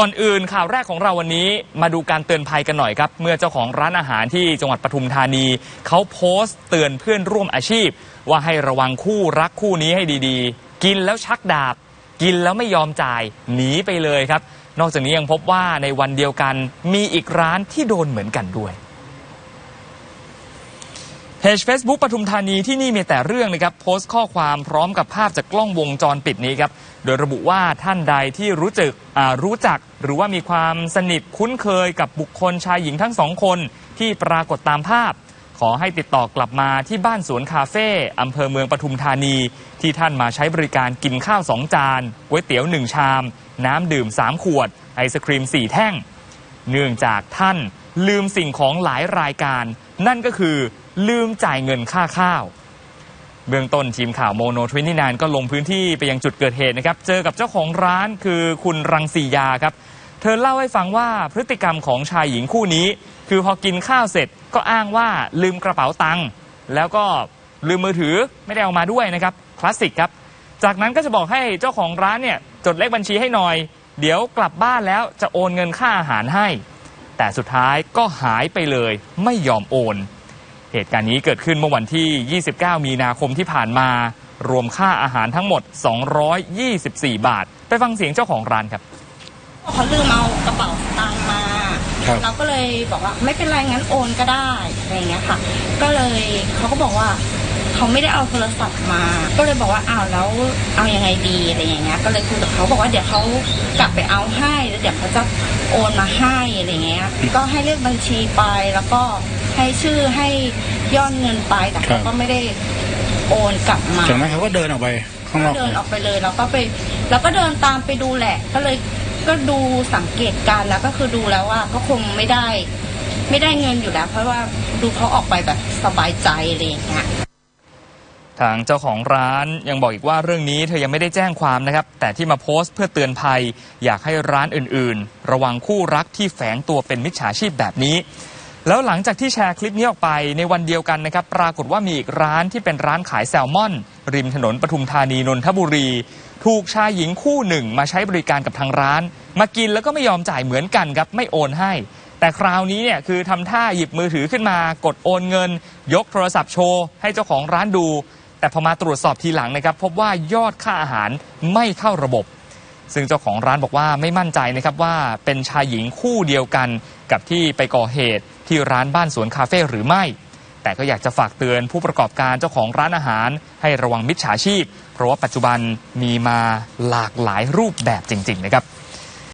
ก่อนอื่นข่าวแรกของเราวันนี้มาดูการเตือนภัยกันหน่อยครับ เมื่อเจ้าของร้านอาหารที่จังหวัดปทุมธานี เขาโพสต์เตือนเพื่อนร่วมอาชีพ ว่าให้ระวังคู่รักคู่นี้ให้ดีๆ กินแล้วชักดาบ กินแล้วไม่ยอมจ่ายหนีไปเลยครับ นอกจากนี้ยังพบว่าในวันเดียวกันมีอีกร้านที่โดนเหมือนกันด้วย จ Facebook ปทุมธานีที่นี่มีแต่เรื่องนะครับ โพสต์ข้อความพร้อมกับภาพจากกล้องวงจรปิดนี้ครับ โดยระบุว่าท่านใดที่รู้จักรู้จัก หรือว่ามีความสนิทคุ้นเคยกับบุคคลชายหญิงทั้งสองคนที่ปรากฏตามภาพ ขอให้ติดต่อกลับมาที่บ้านสวนคาเฟ่อำเภอเมืองปทุมธานี ที่ท่านมาใช้บริการกินข้าวสองจานก๋วยเตี๋ยวหนึ่งชาม น้ำดื่มสามขวด ไอศครีมสี่แท่ง เนื่องจากท่านลืมสิ่งของหลายรายการ นั่นก็คือลืมจ่ายเงินค่าข้าว เบื้องต้นทีมข่าวโมโนทวินนานก็ลงพื้นที่ไปยังจุดเกิดเหตุนะครับ เจอกับเจ้าของร้านคือคุณรังสียาครับ เธอเล่าให้ฟังว่าพฤติกรรมของชายหญิงคู่นี้ คือพอกินข้าวเสร็จก็อ้างว่าลืมกระเป๋าตังค์แล้วก็ลืมมือถือไม่ได้เอามาด้วยนะครับคลาสสิกครับ จากนั้นก็จะบอกให้เจ้าของร้านเนี่ยจดเลขบัญชีให้หน่อย เดี๋ยวกลับบ้านแล้วจะโอนเงินค่าอาหารให้ แต่สุดท้ายก็หายไปเลยไม่ยอมโอน เหตุการณ์นี้เกิดขึ้นเมื่อวันที่ 29 มีนาคมที่ผ่านมา รวมค่าอาหารทั้งหมด 224 บาท ไปฟังเสียงเจ้าของร้านครับเขาลืมเอากระเป๋าสตางค์มาครับเราก็เลยบอกว่าไม่เป็นไรงั้นโอนก็ได้อะไรอย่างเงี้ยค่ะ ก็เลยเขาก็บอกว่า เขาไม่ได้เอาโทรศัพท์มา ก็เลยบอกว่าอ้าวแล้วเอายังไงดีอะไรอย่างเงี้ย ก็เลยคุยกับเขาบอกว่าเดี๋ยวเขากลับไปเอาให้แล้วเดี๋ยวเขาจะโอนมาให้อะไรเงี้ย ก็ให้เลขบัญชีไปแล้วก็ให้ชื่อให้ยอดเงินไปแต่ครัเขาบก็ไม่ได้โอนกลับมาจากนั้นเขาก็เดินออกไปข้างนก็อกเดินออกไปเลยแล้วก็ไป แล้วก็เดินตามไปดูแหละ ก็เลยก็ดูสังเกตการณ์แล้วก็คือดูแล้วว่าก็คงไม่ได้ ไม่ได้เงินอยู่แล้ว เพราะว่าดูเขาออกไปแบบสบายใจอะไรอย่างเงี้ย ทางเจ้าของร้านยังบอกอีกว่าเรื่องนี้เธอยังไม่ได้แจ้งความนะครับ แต่ที่มาโพสต์เพื่อเตือนภัย อยากให้ร้านอื่นๆ ระวังคู่รักที่แฝงตัวเป็นมิจฉาชีพแบบนี้ แล้วหลังจากที่แชร์คลิปนี้ออกไปในวันเดียวกันนะครับ ปรากฏว่ามีอีกร้านที่เป็นร้านขายแซลมอน ริมถนนปทุมธานีนนทบุรี ถูกชายหญิงคู่หนึ่ง มาใช้บริการกับทางร้าน มากินแล้วก็ไม่ยอมจ่ายเหมือนกันครับไม่โอนให้แต่คราวนี้เนี่ยคือทำท่าหยิบมือถือขึ้นมากดโอนเงิน ยกโทรศัพท์โชว์ให้เจ้าของร้านดู แต่พอมาตรวจสอบทีหลังนะครับพบว่ายอดค่าอาหารไม่เข้าระบบ ซึ่งเจ้าของร้านบอกว่าไม่มั่นใจนะครับว่าเป็นชายหญิงคู่เดียวกันกับที่ไปก่อเหตุที่ร้านบ้านสวนคาเฟ่หรือไม่ แต่ก็อยากจะฝากเตือนผู้ประกอบการเจ้าของร้านอาหาร ให้ระวังมิจฉาชีพ เพราะว่าปัจจุบันมีมาหลากหลายรูปแบบจริง ๆ นะครับ